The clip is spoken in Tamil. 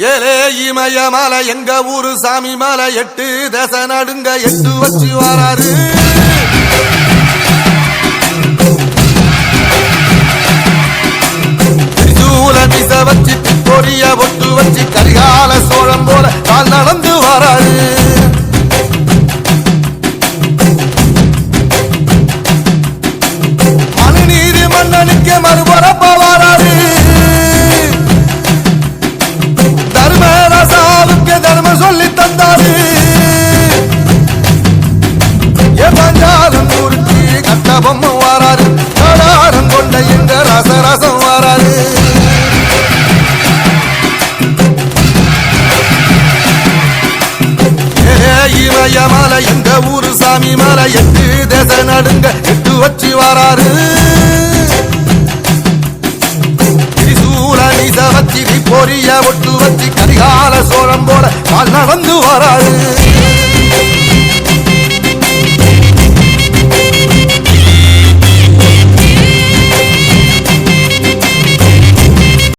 ஏலே இமய மலை எங்க ஊரு சாமி மலை எட்டு தச நடுங்க எட்டு வச்சு வராரு. திரிசூல வச்சு பொரிய ஒட்டு வச்சு கரிகால சோழம் போல கால் நடந்து வராரு. மனுநீதி மன்னனுக்கு மறுபடியும் ஏமாஞ்சாலும் ஊருக்கு கட்ட பொம்மை வாராரு. கடாரம் கொண்ட இந்த ரசரசம் வாராரு. ஏ இமய மலை எங்க ஊரு சாமி மலை எட்டு தேச நடுங்க எட்டு வச்சு வராரு. திரிசூல நிச பொரிய ஒட்டு வச்சு கரிகால சோழம் போல கால் நடந்து